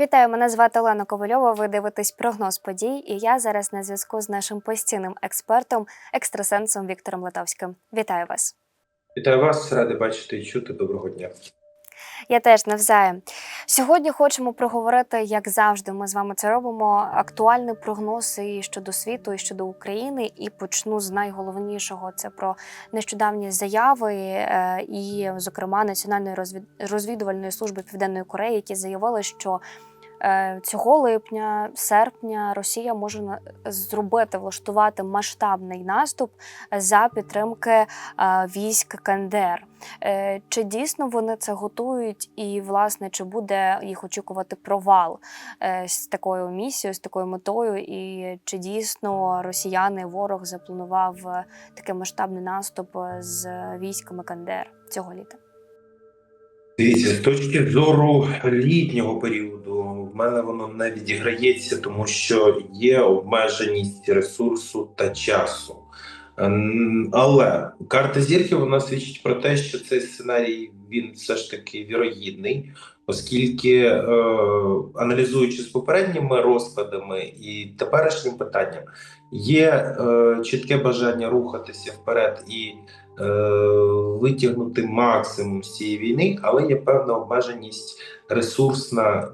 Вітаю, мене звати Олена Ковальова. Ви дивитесь прогноз подій, і я зараз на зв'язку з нашим постійним експертом, екстрасенсом Віктором Литовським. Вітаю вас. Вітаю вас, радий бачити і чути. Доброго дня. Я теж навзаєм. Сьогодні хочемо проговорити, як завжди. Ми з вами це робимо. Актуальний прогноз і щодо світу, і щодо України. І почну з найголовнішого це про нещодавні заяви, е, і, зокрема, Національної розвідувальної служби Південної Кореї, які заявили, що цього липня, серпня Росія може зробити влаштувати масштабний наступ за підтримки е, військ КНДР. Е, Чи дійсно вони це готують, і власне чи буде їх очікувати провал е, з такою місією, з такою метою, і чи дійсно росіяни ворог запланував е, такий масштабний наступ е, з військами КНДР цього літа? Дивіться, з точки зору літнього періоду, мене воно не відіграється, тому що є обмеженість ресурсу та часу. Ем, Але карта зірки вона свідчить про те, що цей сценарій він все ж таки вірогідний, оскільки е, аналізуючи з попередніми розкладами і теперішнім питанням, є е, чітке бажання рухатися вперед і е, витягнути максимум з цієї війни, але є певна обмеженість ресурсна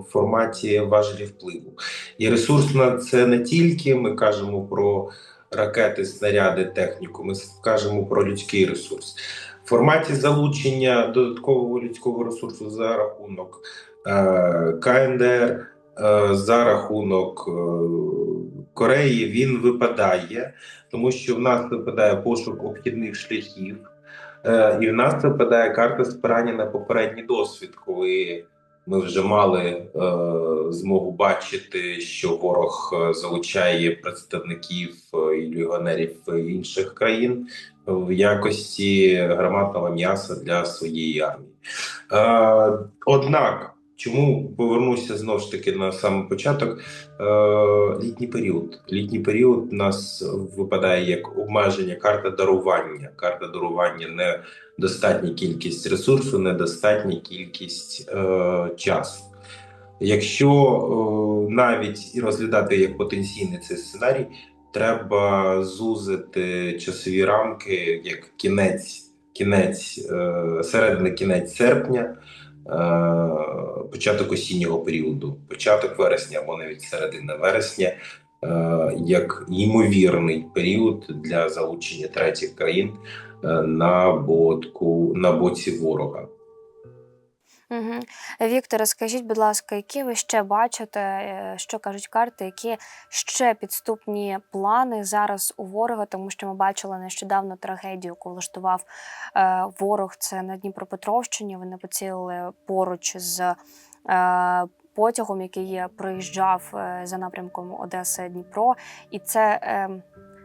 в форматі важелі впливу. І ресурсна це не тільки ми кажемо про ракети, снаряди, техніку, ми кажемо про людський ресурс. В форматі залучення додаткового людського ресурсу за рахунок е, КНДР, е, за рахунок е, Кореї він випадає, тому що в нас випадає пошук обхідних шляхів, е, і в нас випадає карта спирання на попередній досвід, коли ми вже мали е, змогу бачити, що ворог е, залучає представників е, і легіонерів інших країн в якості гарматного м'яса для своєї армії. Е, однак, чому повернуся знову ж таки на самий початок? Е, літній період. Літній період у нас випадає як обмеження карта дарування. Карта дарування не достатня кількість ресурсу, недостатня кількість е, часу. Якщо е, навіть і розглядати як потенційний цей сценарій, треба зузити часові рамки як кінець, кінець, е, середини кінець серпня, початок осіннього періоду, початок вересня або навіть середина вересня, е, як ймовірний період для залучення третіх країн е, на бодку на боці ворога. Угу. Вікторе, скажіть, будь ласка, які ви ще бачите, е, що кажуть карти, які ще підступні плани зараз у ворога, тому що ми бачили нещодавно трагедію, яку влаштував е, ворог. Це на Дніпропетровщині. Вони поцілили поруч з е, потягом, який проїжджав за напрямком Одеса Дніпро, і це.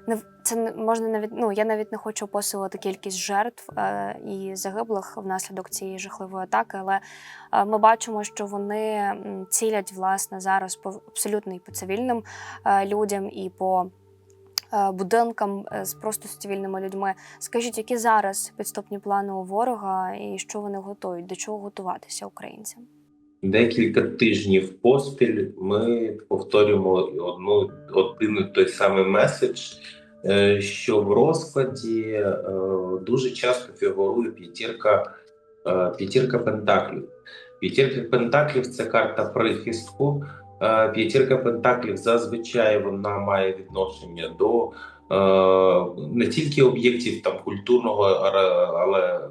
Не це можна навіть ну я навіть не хочу описувати кількість жертв е, і загиблих внаслідок цієї жахливої атаки, але е, ми бачимо, що вони цілять власне зараз по абсолютно і по цивільним е, людям, і по е, будинкам е, з просто з цивільними людьми. Скажіть, які зараз підступні плани у ворога, і що вони готують, до чого готуватися українцям? Декілька тижнів поспіль ми повторюємо одну один той самий меседж, е, що в розкладі е, дуже часто фігурує п'ятірка е, п'ятірка пентаклів. П'ятірка пентаклів це карта прихистку. П'ятірка пентаклів зазвичай вона має відношення до не тільки об'єктів там культурного, але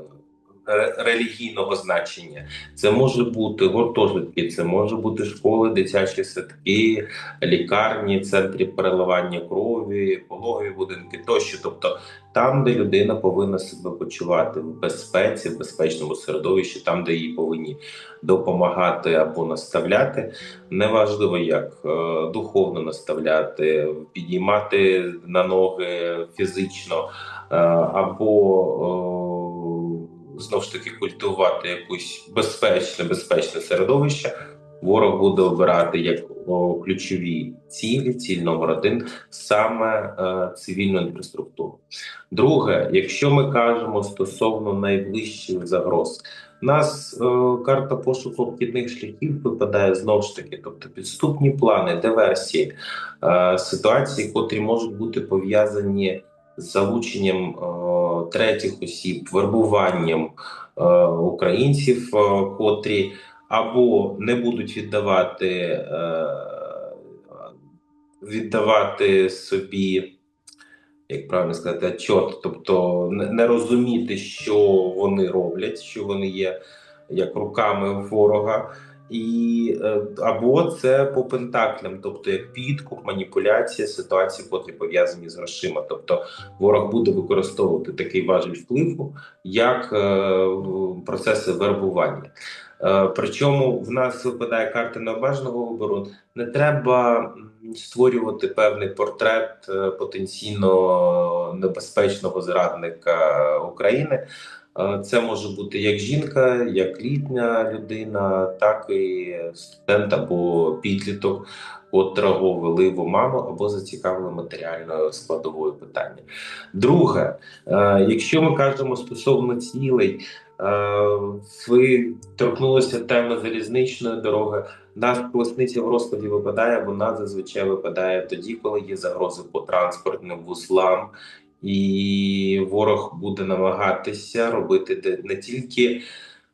релігійного значення. Це може бути гуртожитки, це може бути школи, дитячі садки, лікарні, центри переливання крові, пологові будинки тощо. Тобто там, де людина повинна себе почувати в безпеці, в безпечному середовищі, там, де їй повинні допомагати або наставляти, неважливо як е, духовно наставляти, підіймати на ноги фізично е, або е, знову ж таки культивувати якусь безпечне, безпечне середовище. ворог буде обирати як ключові цілі, ціль номер один саме е, цивільну інфраструктуру. Друге, якщо ми кажемо стосовно найближчих загроз, у нас е, карта пошуку обхідних шляхів випадає знову ж таки, тобто підступні плани, диверсії, е, ситуації, котрі можуть бути пов'язані залученням е, третіх осіб, вербуванням е, українців, е, котрі або не будуть віддавати, віддавати собі, як правильно сказати, отчет, тобто не розуміти, що вони роблять, що вони є як руками ворога. І е, або це по пентаклям, тобто як підкуп, маніпуляція ситуації, котрі пов'язані з грошима. Тобто ворог буде використовувати такий важіль впливу, як е, процеси вербування. Е, Причому в нас випадає карта необмеженого вибору. Не треба створювати певний портрет е, потенційно небезпечного зрадника України. Е, Це може бути як жінка, як літня людина, так і студент або підліток, котрого вели в оману або зацікавили матеріальною складовою питання. Друге, е, якщо ми кажемо стосовно цілей, е, ви торкнулися теми залізничної дороги. Нас колесниця в розкладі випадає, вона зазвичай випадає тоді, коли є загрози по транспортним вузлам, і ворог буде намагатися робити не тільки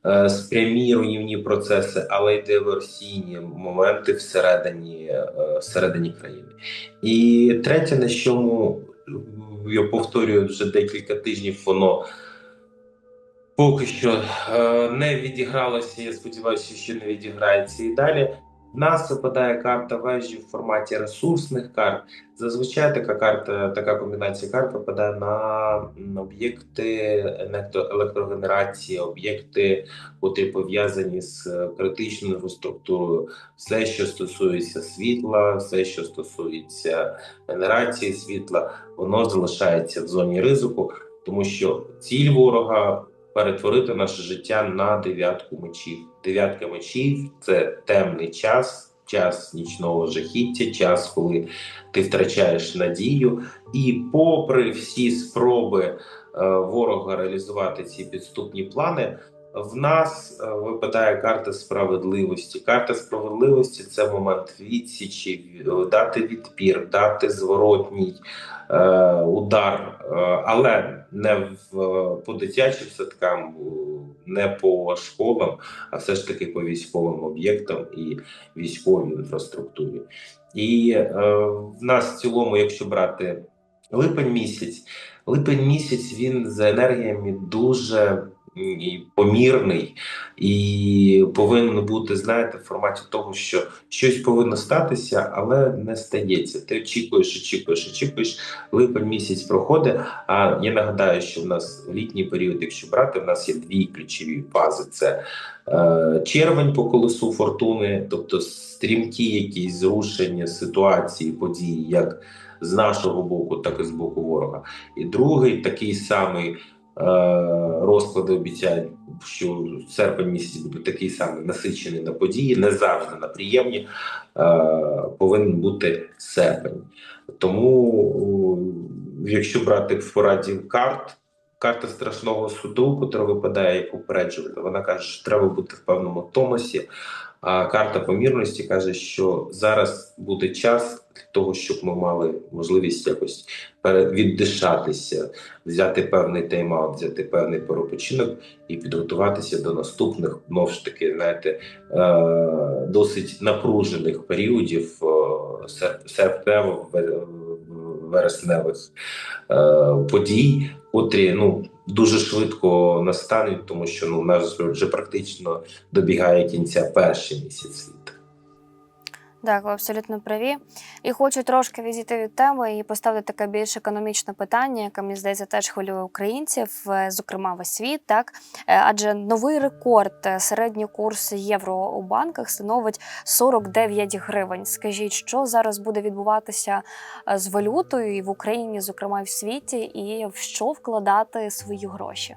е, спрямі руйнівні процеси, але й диверсійні моменти всередині, е, всередині країни. І третє, на чому я повторюю вже декілька тижнів, воно поки що е, не відігралося. Я сподіваюся, що не відіграється і далі. В нас випадає карта вежі в форматі ресурсних карт. Зазвичай така карта, така комбінація карт випадає на об'єкти електро- електрогенерації, об'єкти, котрі пов'язані з е, критичною інфраструктурою, все, що стосується світла, все, що стосується генерації світла, воно залишається в зоні ризику, тому що ціль ворога перетворити наше життя на дев'ятку мечів. Дев'ятка мечів це темний час, час нічного жахіття, час, коли ти втрачаєш надію. І, попри всі спроби е, ворога реалізувати ці підступні плани. В нас е, випадає карта справедливості. Карта справедливості це момент відсічі, е, дати відпір, дати зворотній е, удар, е, але не в, по дитячим садкам, не по школам, а все ж таки по військовим об'єктам і військовій інфраструктурі. І е, в нас в цілому, якщо брати липень місяць, липень місяць він за енергіями дуже і помірний і повинен бути, знаєте, в форматі того, що щось повинно статися, але не стається. Ти очікуєш, очікуєш, очікуєш. Липень місяць проходить. А я нагадаю, що в нас літній період, якщо брати, в нас є дві ключові фази: це е, червень по колесу фортуни, тобто стрімкі якісь зрушення ситуації, події, як з нашого боку, так і з боку ворога. І другий такий самий. Е, Розклади обіцяють, що серпень місяць буде такий самий насичений на події, не завжди на приємні. е, Повинен бути серпень. Тому, якщо брати в пораді карт, карта страшного суду, яка випадає як упереджувати, вона каже, що треба бути в певному тонусі. А карта помірності каже, що зараз буде час того, щоб ми мали можливість якось віддишатися, взяти певний тайм-аут, взяти певний перепочинок і підготуватися до наступних, знов ж таки, знаєте, е, досить напружених періодів е, серп- серпневих, ве- вересневих е, подій, котрі ну дуже швидко настануть, тому що ну у нас вже практично добігає кінця перший місяць літа. Так, ви абсолютно праві. І хочу трошки відійти від теми і поставити таке більш економічне питання, яке мені здається теж хвилює українців, е, зокрема весь світ. Так Е, адже новий рекорд е, середній курс євро у банках становить 49 гривень. Скажіть, що зараз буде відбуватися з валютою і в Україні, зокрема і в світі, і в що вкладати свої гроші?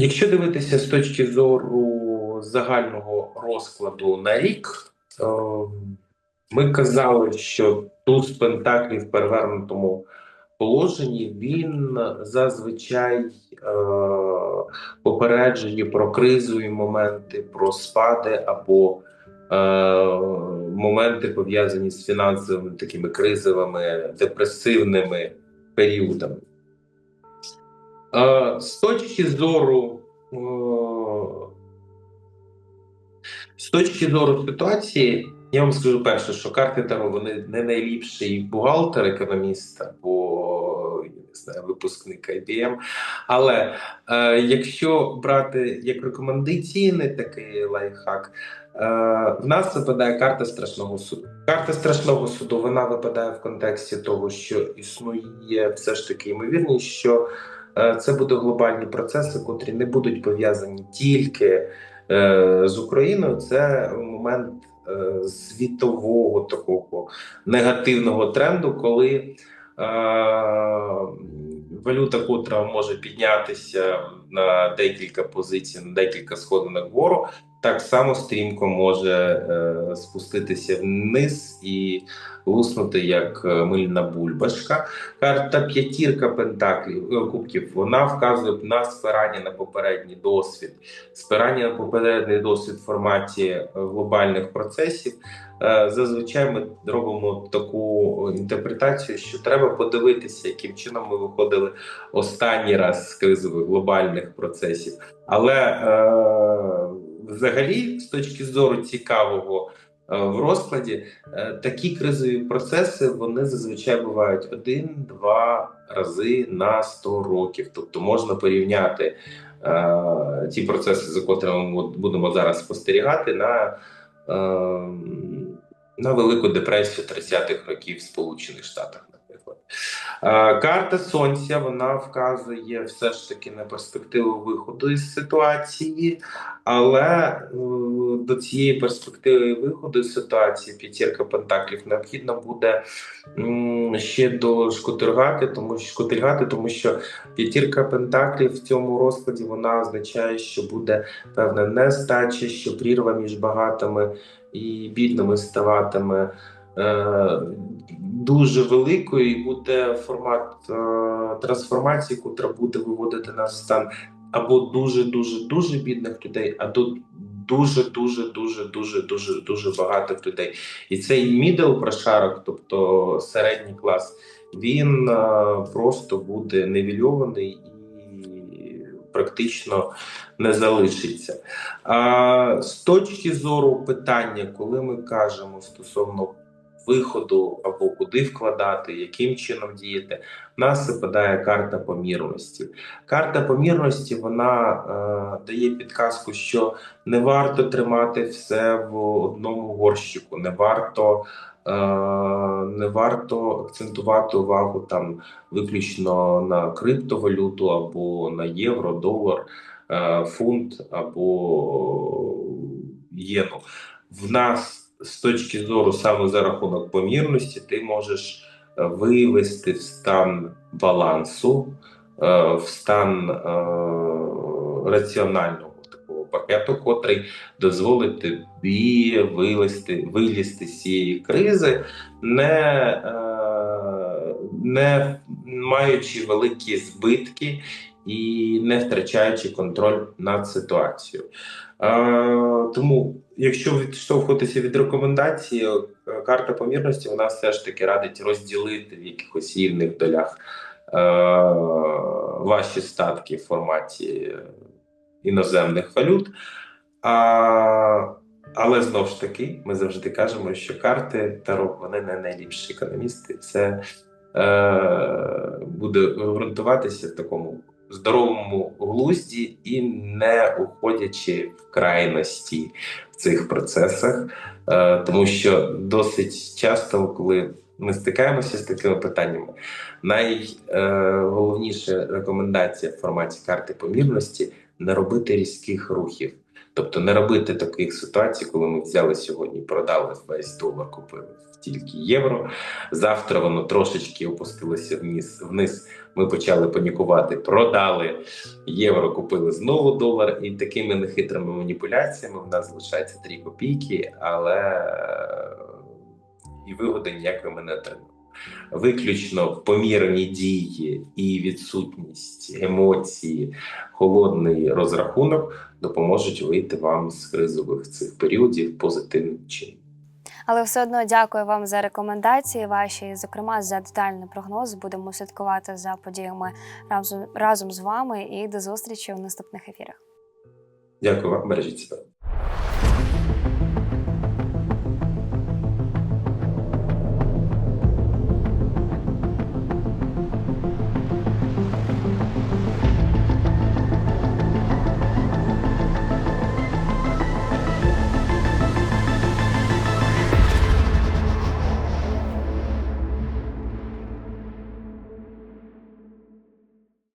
Якщо дивитися з точки зору загального розкладу на рік, ми казали, що туз Пентаклів в перевернутому положенні він зазвичай е, попереджує про кризові моменти, про спади або е, моменти пов'язані з фінансовими такими кризовими, депресивними періодами. Е, З точки зору е, з точки зору ситуації, я вам скажу перше, що карти Таро вони не найліпший бухгалтер, економіст або я не знаю, випускник IBM. Але е, якщо брати як рекомендаційний такий лайфхак, е, в нас випадає карта страшного суду. Карта страшного суду вона випадає в контексті того, що існує все ж таки ймовірність, що Це будуть глобальні процеси, котрі не будуть пов'язані тільки е, з Україною. Це момент е, світового такого негативного тренду, коли е, валюта, котра може піднятися на декілька позицій, на декілька сходинок вгору, так само стрімко може е, спуститися вниз і луснути як е, мильна бульбашка. Карта п'ятірка пентаклів е, кубків вона вказує на спирання на попередній досвід, спирання на попередній досвід в форматі е, глобальних процесів. Е, Зазвичай ми робимо таку інтерпретацію, що треба подивитися, яким чином ми виходили останній раз з кризових глобальних процесів. Але е, взагалі, з точки зору цікавого е, в розкладі, Е, Такі кризові процеси вони зазвичай бувають один-два рази на 100 років. Тобто можна порівняти е, ті процеси, за котрими ми будемо зараз спостерігати, на, е, на Велику депресію 30-х років в Сполучених Штатах, наприклад. Е, Карта Сонця вона вказує все ж таки на перспективу виходу із ситуації, але е, до цієї перспективи виходу з ситуації п'ятірка пентаклів необхідно буде ще дошкотильгати, тому що шкотильгати, тому що п'ятірка пентаклів в цьому розкладі вона означає, що буде певна нестача, що прірва між багатими і бідними ставатиме. Е, Дуже великою і буде формат е, трансформації, котра буде виводити нас в стан або дуже дуже дуже бідних людей, а до дуже дуже дуже дуже дуже дуже багатих людей. І цей мідл прошарок, тобто середній клас, він е, просто буде невільований практично не залишиться. А з точки зору питання, коли ми кажемо стосовно виходу або куди вкладати, яким чином діяти, в нас випадає карта помірності. Карта помірності вона е, дає підказку, що не варто тримати все в одному горщику, не варто. е, Не варто акцентувати увагу там виключно на криптовалюту або на євро, долар, е, фунт або єну. В нас з точки зору саме за рахунок помірності, ти можеш е, вивести в стан балансу, е, в стан е, раціонального такого пакету, котрий дозволить тобі вилізти, вилізти з цієї кризи, не, не маючи великі збитки і не втрачаючи контроль над ситуацією. Е, тому, якщо відштовхуватися від рекомендації, е, карта помірності вона все ж таки радить розділити в якихось рівних долях е, ваші статки в форматі іноземних валют. А, але знову ж таки, ми завжди кажемо, що карти Таро вони не найліпші економісти. Це е, буде ґрунтуватися в такому здоровому глузді і не уходячи в крайності в цих процесах, Е, тому що досить часто, коли ми стикаємося з такими питаннями, найголовніша рекомендація в форматі карти помірності не робити різких рухів. Тобто не робити таких ситуацій, коли ми взяли сьогодні, продали весь долар, купили тільки євро. Завтра воно трошечки опустилося вниз. вниз. Ми почали панікувати, продали євро, купили знову долар, і такими нехитрими маніпуляціями в нас залишається 3 копійки, але е, і вигоди ніякої ми не отримаємо. Виключно помірні дії і відсутність емоцій, холодний розрахунок допоможуть вийти вам з кризових цих періодів позитивним чином. Але все одно дякую вам за рекомендації ваші, зокрема за детальний прогноз. Будемо слідкувати за подіями разом, разом з вами і до зустрічі у наступних ефірах. Дякую вам, бережіть себе.